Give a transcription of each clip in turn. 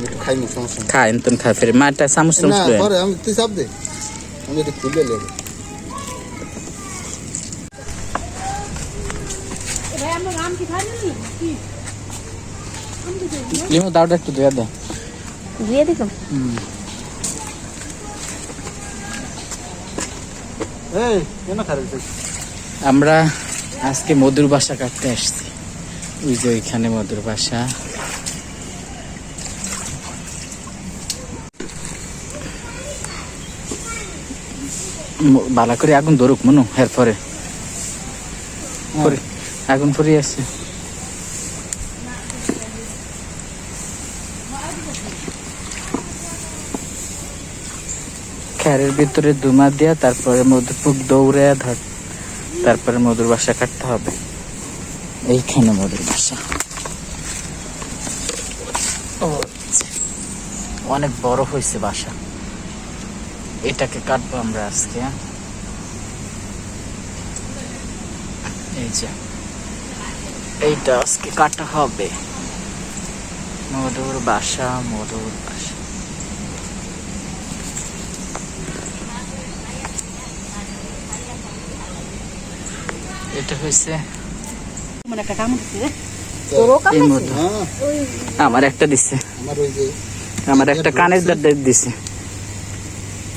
আমি একটু খাই নি সমস্যা নেই। তুমি খায় ফের মাটা চামচ চামচ না পরে আমি তুই চাপ দে। আমি একটু খুলে লিমু দাওটা একটু দিয়ে দাও দিয়ে দেখো এই কেন খারাপ আমরা আজকে মধুর বাসা কাটতে আসছি। ওই যে ওইখানে মধুর বাসা। বালা করে আগুন ধরুক মনু এর পরে পরে আগুন পরে আছে খ্যারের ভিতরে দুমা দিয়া তারপরে মধুপুক দৌড়ে ধর তারপরে মধুর বাসা কাটতে হবে। এইখানে মধুর বাসা। ও, আচ্ছা। অনেক বড় হয়েছে বাসা। এটাকে কাটবো আমরা আজকে? এই যে এইটা আজকে কাটা হবে। মধুর বাসা মধুর বাসা। এটা হয়েছে আমার একটা দিছে আমার আমার একটা কানের দাঁড় দিছে।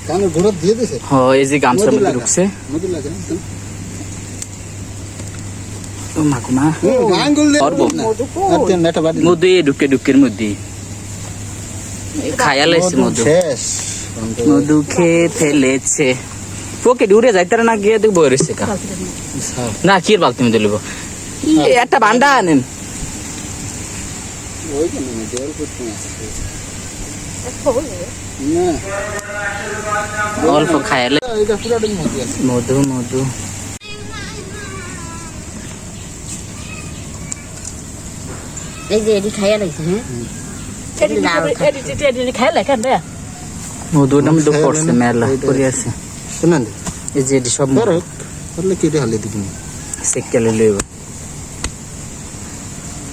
কানের ঘোড়া দিয়ে দিছে। হ এই যে গামছা মধু মধ্যে ঢুকছে। মধু লাগে। মধু মধ্যে খায়া ফেলেছে। পকেট উড়ে যাইতে না গিয়ে দেখব রয়েছে কা। না কি বালতি মধ্যে লিব একটা ভান্ডা আনেন। ওই কেন না দেওয়াল করতে আসছে না অল্প এটা পুরাটাই মধু আছে। মধু মধু। এই যে এডি খাইয়া লাগছে হ্যাঁ? এডি লাল এডি খাইয়া লাগে রে। মধু নাম তো পড়ছে মেলা পড়ে আছে। শুনেন এই যে এটি সব করলে কেটে হালে দিবি সেকেলে লইব।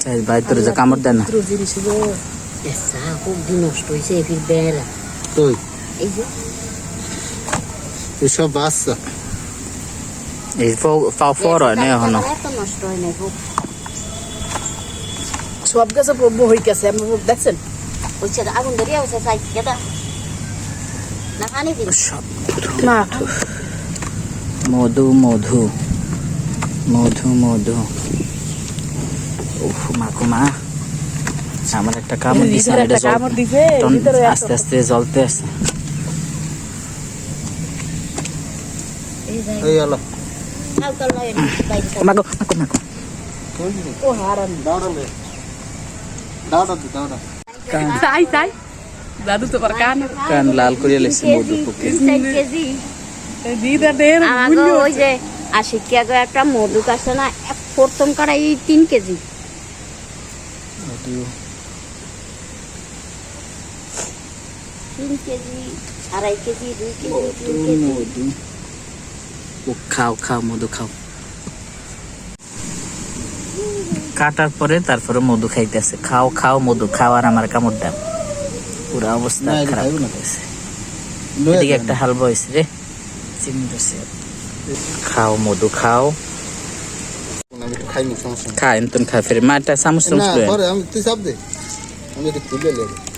চাই ভাই তোর কামড় দেয় না। নষ্ট হয়েছে ফির বেলা তুই এই যে এসব বাচ্চা এই পাও ফর হয় না এখনও নষ্ট হয় না খুব সব গাছে প্রভু হয়ে গেছে আমি দেখছেন ওইছে আগুন ধরিয়া হয়েছে চাই কেদা না পানি দিন না মধু মধু মধু মধু উফ মাকু মা আমার একটা কামড় দিছে এটা একটা কামড় দিছে, ভিতরে আস্তে আস্তে জ্বলতে আছে। এই আলো। হালকা লাগে বাইরে মাকু মাকু মাকু ও হারান দাঁড়ালে দাঁড়া দাঁড়া চাই চাই। দাদু তো পার কান। কান লাল করে লেছে মধু পুকে কেজি। দিদা দের আমাকে ওই যে আশিকিয়া গো একটা মধু কাছে না প্রথম কাটা এই তিন কেজি। তিন কেজি আড়াই কেজি দুই কেজি তিন খাও খাও মধু খাও। কাটার পরে তারপরে মধু খাইতেছে খাও খাও মধু খাও আর আমার কামড় দাও। পুরো অবস্থা খারাপ এদিকে একটা হালবা হয়েছে রে চিনি খাও মধু খাও। খাই নি সমস্যা নেই। খায় তুমি খায় ফের মাটা চামচ চামচ আমি তুই চাপ দে। আমি একটু খুলে নেব